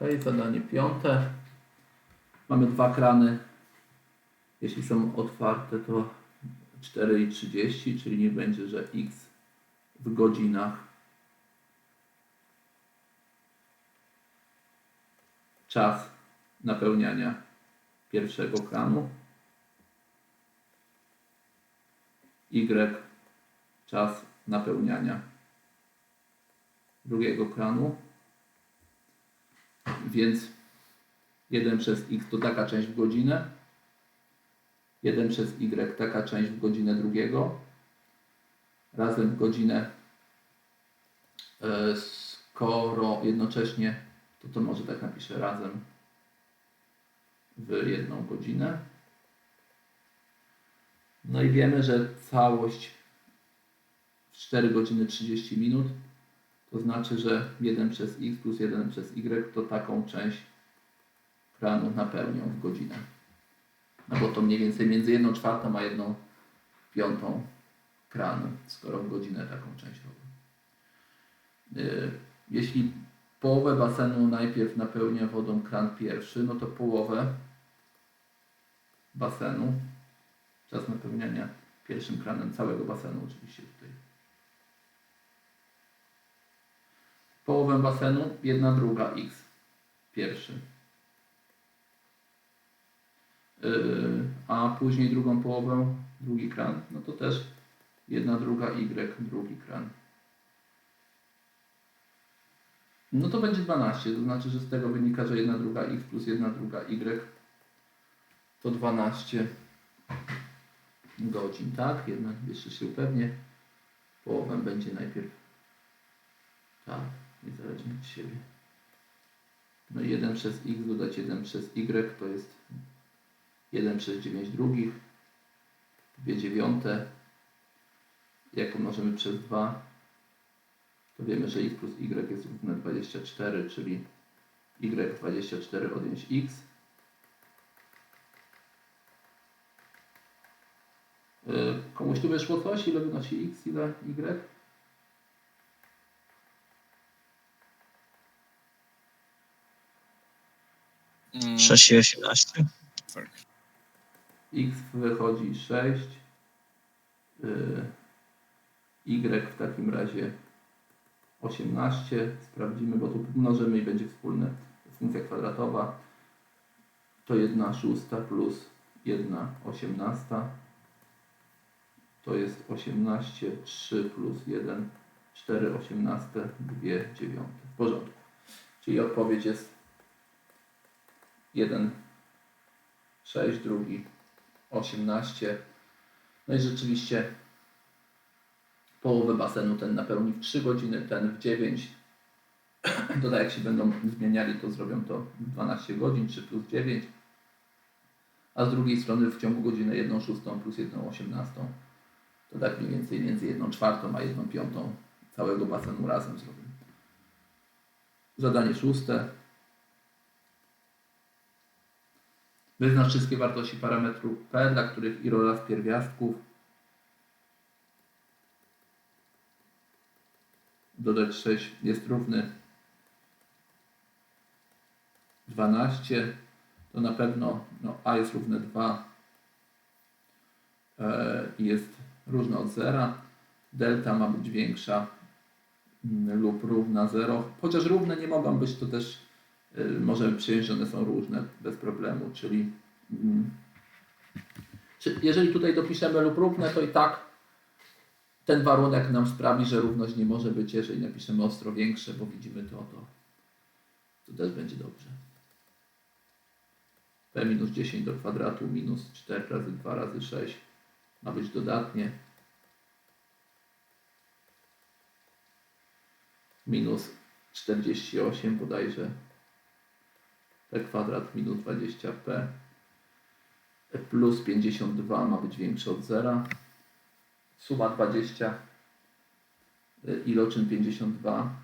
Ok, zadanie piąte. Mamy dwa krany. Jeśli są otwarte, to 4,30, czyli nie będzie, że x w godzinach czas napełniania pierwszego kranu. Y czas napełniania drugiego kranu. Więc 1 przez x to taka część w godzinę. 1 przez y taka część w godzinę drugiego. Razem w godzinę. E, Skoro jednocześnie, to to może tak napiszę razem w jedną godzinę. No i wiemy, że całość w 4 godziny 30 minut to znaczy, że 1 przez x plus 1 przez y to taką część kranu napełnią w godzinę. No bo to mniej więcej między 1 czwartą a 1 piątą kranu, skoro w godzinę taką część robią. Yy, Jeśli połowę basenu najpierw napełnia wodą kran pierwszy, no to połowę basenu, czas napełniania pierwszym kranem całego basenu oczywiście tutaj. Połowę basenu, jedna druga x, pierwszy. Yy, a później drugą połowę, drugi kran, no to też jedna druga y, drugi kran. No to będzie 12, to znaczy, że z tego wynika, że jedna druga x plus jedna druga y to 12 godzin, tak? Jedna, jeszcze się upewnię. Połowę będzie najpierw tak, niezależnie od siebie. No i 1 przez x dodać 1 przez y to jest 1 przez 9 drugich, 2 dziewiąte. Jak pomnożymy przez 2, to wiemy, że x plus y jest równe 24, czyli y 24 odjąć x. Yy, Komuś tu wyszło coś? Ile wynosi x, ile y? Mm, 6 i 18. tak. x wychodzi 6, y, y w takim razie 18, sprawdzimy, bo tu mnożymy i będzie wspólne, funkcja kwadratowa, to 1 szósta plus 1 osiemnasta, to jest 18, 3 plus 1, 4 osiemnaste, 2 dziewiąte, w porządku. Czyli odpowiedź jest 1 6, drugi 18. No i rzeczywiście połowę basenu ten napełni w 3 godziny, ten w 9. Dodaj, jak się będą zmieniali, to zrobią to w 12 godzin, 3 plus 9. A z drugiej strony w ciągu godziny 1 szóstą plus 1 osiemnastą. To tak mniej więcej między 1 czwartą a 1 piątą całego basenu razem zrobią. Zadanie szóste. Wyznacz wszystkie wartości parametru P, dla których iloraz pierwiastków dodać 6 jest równy 12, to na pewno no, A jest równe 2 e, i jest różne od zera. Delta ma być większa mm, lub równa 0. Chociaż równe nie mogą być, to też y, możemy przyjąć, że one są różne bez problemu, czyli mm, jeżeli tutaj dopiszemy lub równe, to i tak ten warunek nam sprawi, że równość nie może być, jeżeli napiszemy ostro większe, bo widzimy to, to, to też będzie dobrze. p minus 10 do kwadratu minus 4 razy 2 razy 6 ma być dodatnie. Minus 48 bodajże p kwadrat minus 20p plus 52 ma być większe od zera. Suma 20 y, iloczyn 52.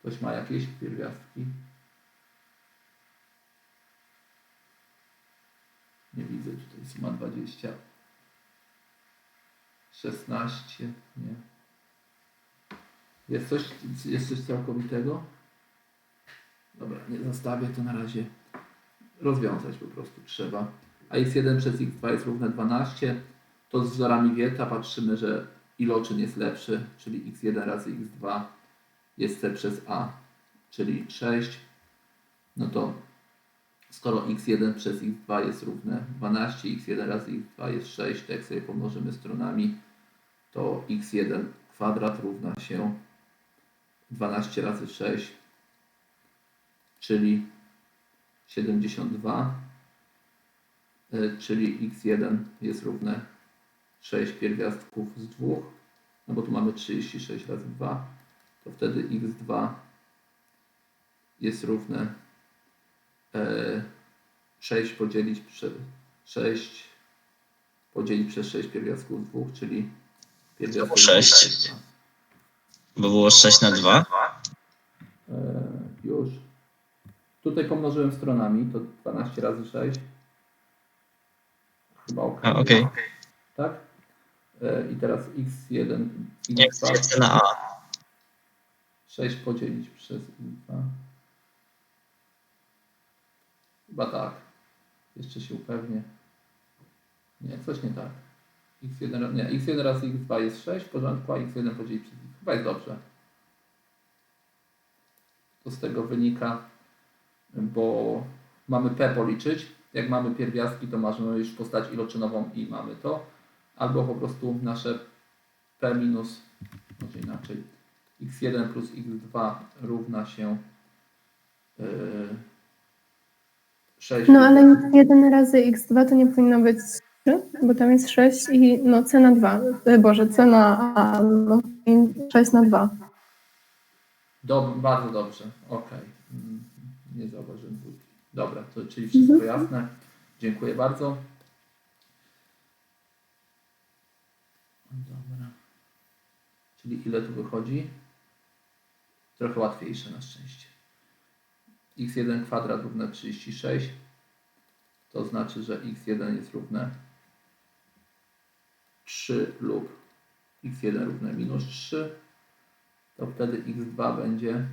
Ktoś ma jakieś pierwiastki? Nie widzę tutaj suma 20. 16, nie. Jest coś, jest coś całkowitego? Dobra, nie zostawię to na razie. Rozwiązać po prostu trzeba. A x1 przez x2 jest równe 12. To z wzorami Wieta patrzymy, że iloczyn jest lepszy, czyli x1 razy x2 jest c przez a, czyli 6. No to skoro x1 przez x2 jest równe 12, x1 razy x2 jest 6, to jak sobie pomnożymy stronami, to x1 kwadrat równa się 12 razy 6, czyli 72, y, czyli x1 jest równe 6 pierwiastków z 2, no bo tu mamy 36 razy 2, to wtedy x2 jest równe e, 6 podzielić przez 6 podzielić przez 6 pierwiastków z 2, czyli jest dwa. Bo było 6 na 2. E, już. Tutaj pomnożyłem stronami, to 12 razy 6. Chyba ok. A, okej. Tak? E, I teraz x1, Nie x2, chcę na A. 6 podzielić przez x2. Chyba tak. Jeszcze się upewnię. Nie, coś nie tak. x1, ra- nie, x1 razy x2 jest 6 w porządku, a x1 podzielić przez x. Chyba jest dobrze. To z tego wynika, bo mamy p policzyć. Jak mamy pierwiastki, to możemy już postać iloczynową i mamy to. Albo po prostu nasze p minus, może inaczej, x1 plus x2 równa się yy, 6. No ale 1 razy x2 to nie powinno być 3, bo tam jest 6 i no c na 2. E, Boże, c na a, no i 6 na 2. Dob- bardzo dobrze, okej. Mm, Nie zauważyłem dwójki. Dobra, to czyli wszystko jasne. Dziękuję bardzo. Dobra. Czyli ile tu wychodzi? Trochę łatwiejsze na szczęście. x1 kwadrat równe 36. To znaczy, że x1 jest równe 3 lub x1 równe minus 3 to wtedy x2 będzie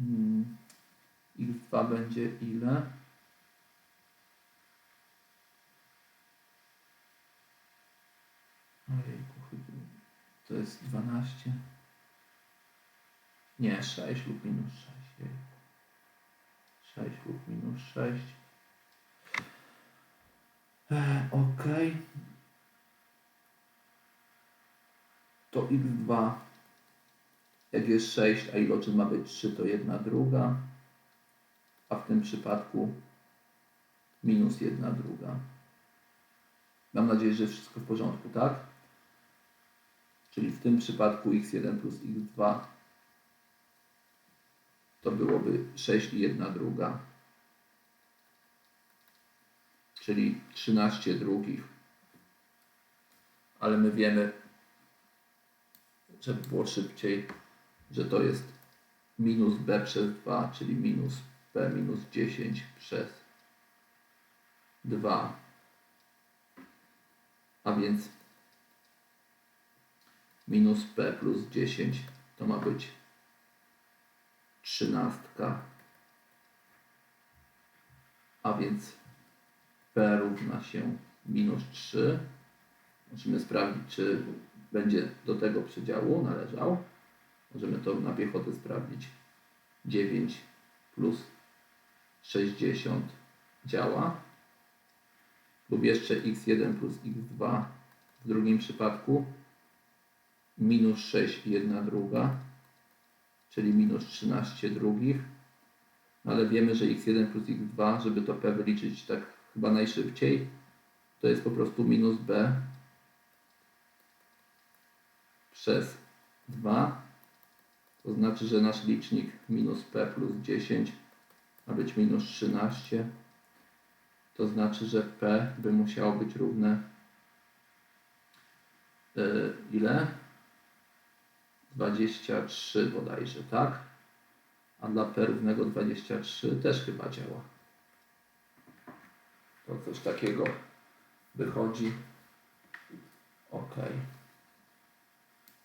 mm, x2 będzie ile? Ojejku, chyba to jest 12. Nie, 6 lub minus 6. Jejku. 6 lub minus 6. E, ok. to x2, jak jest 6, a iloczyn ma być 3, to 1 druga, a w tym przypadku minus 1 druga. Mam nadzieję, że wszystko w porządku, tak? Czyli w tym przypadku x1 plus x2 to byłoby 6 i 1 druga, czyli 13 drugich. Ale my wiemy, żeby było szybciej, że to jest minus b przez 2, czyli minus b minus 10 przez 2. A więc minus p plus 10 to ma być 13. A więc p równa się minus 3. Musimy sprawdzić, czy będzie do tego przedziału należał. Możemy to na piechotę sprawdzić. 9 plus 60 działa. Lub jeszcze x1 plus x2 w drugim przypadku. Minus 6 i 1 druga, czyli minus 13 drugich. No ale wiemy, że x1 plus x2, żeby to p wyliczyć tak chyba najszybciej, to jest po prostu minus b przez 2. To znaczy, że nasz licznik minus p plus 10 ma być minus 13. To znaczy, że p by musiało być równe yy, ile? 23 bodajże, tak? A dla p równego 23 też chyba działa. To coś takiego wychodzi. Ok.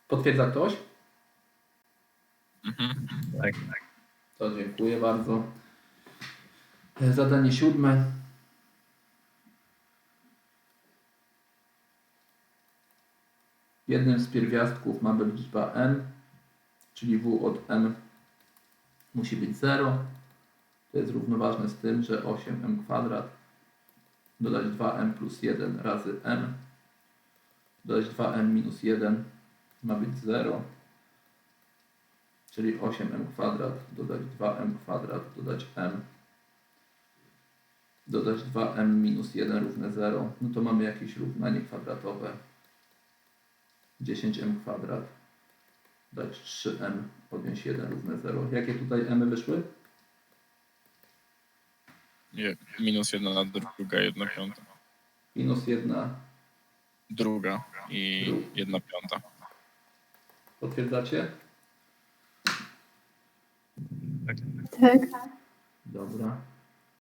Potwierdza ktoś? Mhm. Tak. To dziękuję bardzo. E, Zadanie siódme. Jednym z pierwiastków ma być liczba n, czyli w od m musi być 0. To jest równoważne z tym, że 8m kwadrat dodać 2m plus 1 razy m dodać 2m minus 1 ma być 0 czyli 8m kwadrat dodać 2m kwadrat dodać m dodać 2m minus 1 równe 0, no to mamy jakieś równanie kwadratowe 10m kwadrat dać 3m odjąć 1 równe 0. Jakie tutaj m wyszły? Je, minus jedna druga, jedna piąta. Minus 1. Druga i Druga. jedna piąta. Potwierdzacie? Tak. Dobra.